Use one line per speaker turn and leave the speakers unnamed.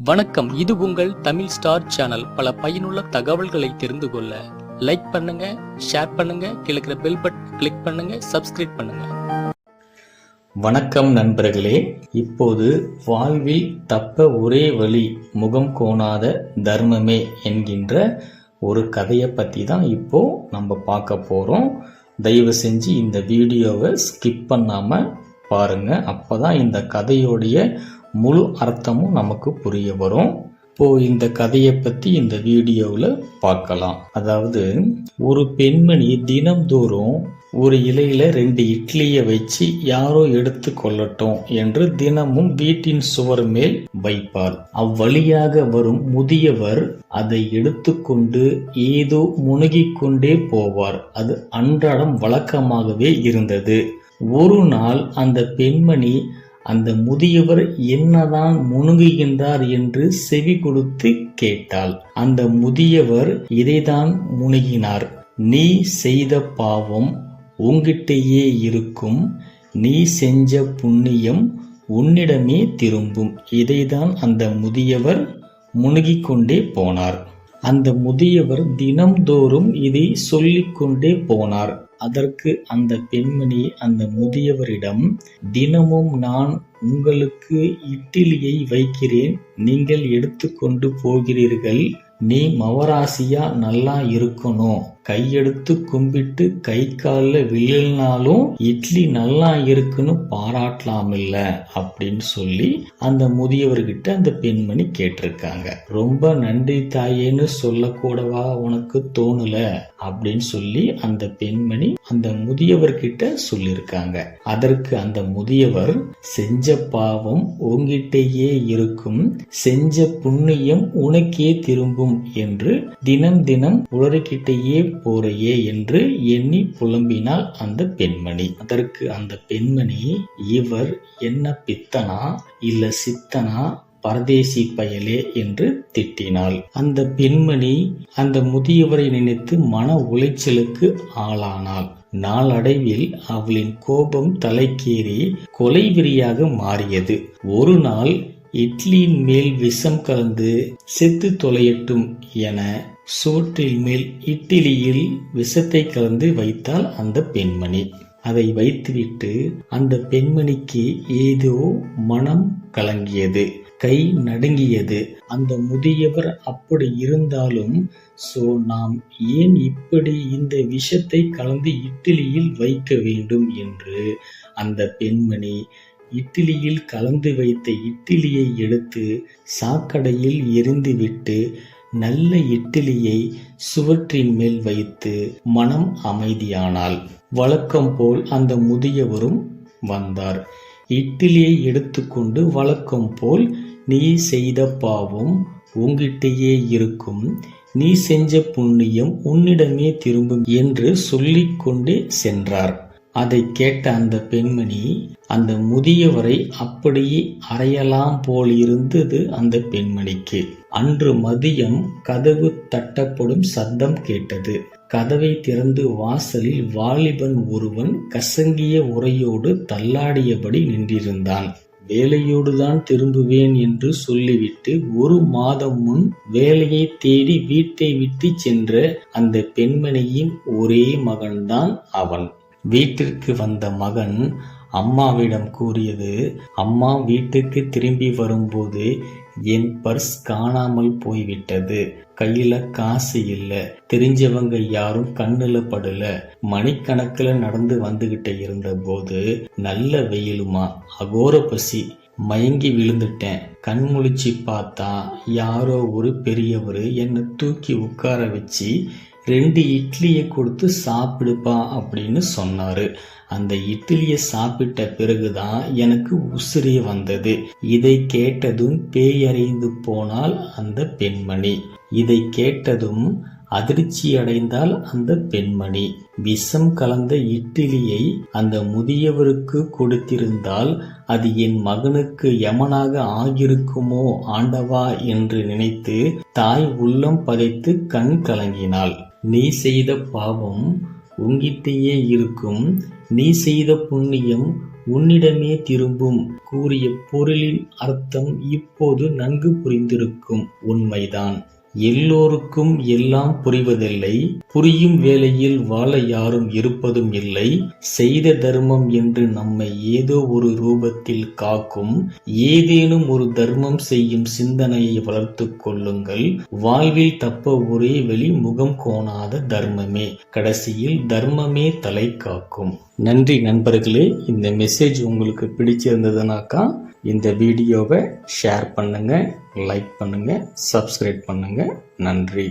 வணக்கம். இது உங்கள் தமிழ் ஸ்டார் சேனல். பல பயனுள்ள தகவல்களை தெரிந்து கொள்ள லைக் பண்ணுங்க ஷேர் பண்ணுங்க கிழக்கிற பெல் பட்டன் கிளிக் பண்ணுங்க சப்ஸ்கிரைப் பண்ணுங்க.
வணக்கம் நண்பர்களே. இப்போது வாழ்வில் தப்ப ஒரே வழி முகம் கோணாத தர்மமே என்கின்ற ஒரு கதையை பற்றி தான் இப்போ நம்ம பார்க்க போகிறோம் தயவு செஞ்சு இந்த வீடியோவை ஸ்கிப் பண்ணாமல் பாருங்க. அப்பதான் இந்த கதையோடைய முழு அர்த்தமும் நமக்கு புரிய வரும். இப்போ இந்த கதையை பத்தி இந்த வீடியோவில் பார்க்கலாம். அதாவது ஒரு பெண்மணி தினம்தோறும் ஒரு இலையில ரெண்டு இட்லியை வச்சு யாரோ எடுத்து கொள்ளட்டும் என்று தினமும் வீட்டின் சுவர் மேல் வைப்பார். அவ்வழியாக வரும் முதியவர் அதை எடுத்துக்கொண்டு ஏதோ முனகிக் கொண்டே போவார். அது அன்றாடம் வழக்கமாகவே இருந்தது. ஒரு நாள் அந்த பெண்மணி அந்த முதியவர் என்னதான் முணுகுகின்றார் என்று செவி கொடுத்து கேட்டாள். அந்த முதியவர் இதைதான் முணுகினார். நீ செய்த பாவம் உங்கிட்டேயே இருக்கும். நீ செஞ்ச புண்ணியம் உன்னிடமே திரும்பும். இதைதான் அந்த முதியவர் முணுகிக் கொண்டே போனார். அந்த முதியவர் தினம்தோறும் இதை சொல்லிக்கொண்டே போனார். அதற்கு அந்த பெண்மணி அந்த முதியவரிடம் தினமும் நான் உங்களுக்கு இட்டிலியை வைக்கிறேன். நீங்கள் எடுத்துக்கொண்டு போகிறீர்கள். நீ மவராசியா நல்லா இருக்கணும். கையெடுத்து கும்பிட்டு கை காலில் விழலினாலும் இட்லி நல்லா இருக்குன்னு பாராட்டலாம் இல்ல அப்படின்னு சொல்லி அந்த முதியவர்கிட்ட அந்த பெண்மணி கேட்டிருக்காங்க. ரொம்ப நன்றி தாயேன்னு சொல்லக்கூடவா உனக்கு தோணல அப்படின்னு சொல்லி அந்த பெண்மணி அந்த முதியவர்கிட்ட சொல்லியிருக்காங்க. அதற்கு அந்த முதியவர் செஞ்ச பாவம் உங்கிட்டேயே இருக்கும் செஞ்ச புண்ணியம் உனக்கே திரும்பும் என்று தினம் தினம் உளறிக்கிட்டேயே போறையே என்று எண்ணி புலம்பினாள் அந்த பெண்மணி. அதற்கு அந்த பெண்மணி இவர் என்ன பித்தனா இல்ல சித்தனா? பரதேசி பயலே என்று திட்டினாள். அந்த பெண்மணி அந்த முதியவரை நினைத்து மன உளைச்சலுக்கு ஆளானாள். நாளடைவில் அவளின் கோபம் தலைக்கேறி கொலைவிரியாக மாறியது. ஒரு நாள் இட்லியின் மேல் விஷம் கலந்து செத்து தொலையட்டும் என சோற்றில் மேல் இட்லியில் விஷத்தை கலந்து வைத்தாள் அந்த பெண்மணி. அதை வைத்துவிட்டு அந்த பெண்மணிக்கு ஏதோ மனம் கலங்கியது கை நடுங்கியது. அந்த முதியவர் அப்படி இருந்தாலும் சோ நாம் ஏன் இப்படி இந்த விஷத்தை கலந்து இட்லியில் வைக்க வேண்டும்? என்று அந்த பெண்மணி இட்லியில் கலந்து வைத்த இட்லியை எடுத்து சாக்கடையில் எரிந்துவிட்டு நல்ல இட்லியை சுவற்றின் மேல் வைத்து மனம் அமைதியானாள். வழக்கம் போல் அந்த முதியவரும் வந்தார். இட்லியை எடுத்துக்கொண்டு வழக்கம் போல் நீ செய்த பாவம் உங்கிட்டேயே இருக்கும். நீ செஞ்ச புண்ணியம் உன்னிடமே திரும்பும் என்று சொல்லிக்கொண்டே சென்றார். அதை கேட்ட அந்த பெண்மணி அந்த முதியவரை அப்படியே அறையலாம் போல் இருந்தது அந்த பெண்மணிக்கு. அன்று மதியம் கதவு தட்டப்படும் சத்தம் கேட்டது. கதவை திறந்து வாசலில் வாலிபன் ஒருவன் கசங்கிய உரையோடு தள்ளாடியபடி நின்றிருந்தான். வேலையோடுதான் திரும்புவேன் என்று சொல்லிவிட்டு ஒரு மாதம் முன் வேலையை தேடி வீட்டை விட்டு சென்ற அந்த பெண்மணியின் ஒரே மகன்தான் அவன். வீட்டிற்கு வந்த மகன் அம்மாவிடம் கூறியது அம்மா வீட்டுக்கு திரும்பி வரும்போது என் பர்ஸ் காணாமல் போய்விட்டது. கையில காசு இல்ல. தெரிஞ்சவங்க யாரும் கண்ணுல படல. மணிக்கணக்கில் நடந்து வந்துகிட்டு இருந்த போது நல்ல வெயிலுமா. அகோர பசி. மயங்கி விழுந்துட்டேன். கண் முழிச்சு பார்த்தா யாரோ ஒரு பெரியவர் என்னை தூக்கி உட்கார வச்சு ரெண்டு இட்லியை கொடுத்து சாப்பிடுப்பா அப்படின்னு சொன்னார். அந்த இட்லியை சாப்பிட்ட பிறகுதான் எனக்கு உசிரே வந்தது. இதை கேட்டதும் பேயறிந்து போனால் அந்த பெண்மணி. இதை கேட்டதும் அதிர்ச்சி அடைந்தால் அந்த பெண்மணி. விஷம் கலந்த இட்லியை அந்த முதியவருக்கு கொடுத்திருந்தால் அது என் மகனுக்கு யமனாக ஆகியிருக்குமோ ஆண்டவா என்று நினைத்து தாய் உள்ளம் பதைத்து கண் கலங்கினாள். நீ செய்த பாவம் உங்கிட்டேயே இருக்கும். நீ செய்த புண்ணியம் உன்னிடமே திரும்பும் கூறிய பொருளின் அர்த்தம் இப்போது நன்கு புரிந்திருக்கும் உண்மைதான். எல்லோருக்கும் எல்லாம் புரிவதில்லை. புரியும் வேளையில் வாழ யாரும் இருப்பதும் இல்லை. செய்த தர்மம் என்று நம்மை ஏதோ ஒரு ரூபத்தில் காக்கும் ஏதேனும் ஒரு தர்மம் செய்யும் சிந்தனையை வளர்த்துக் கொள்ளுங்கள். வாழ்வில் தப்ப ஒரே வழி முகம் கோணாத தர்மமே. கடைசியில் தர்மமே தலை காக்கும். நன்றி நண்பர்களே. இந்த மெசேஜ் உங்களுக்கு பிடிச்சிருந்ததுனாக்கா இந்த வீடியோவை ஷேர் பண்ணுங்க லைக் பண்ணுங்க சப்ஸ்கிரைப் பண்ணுங்க. நன்றி.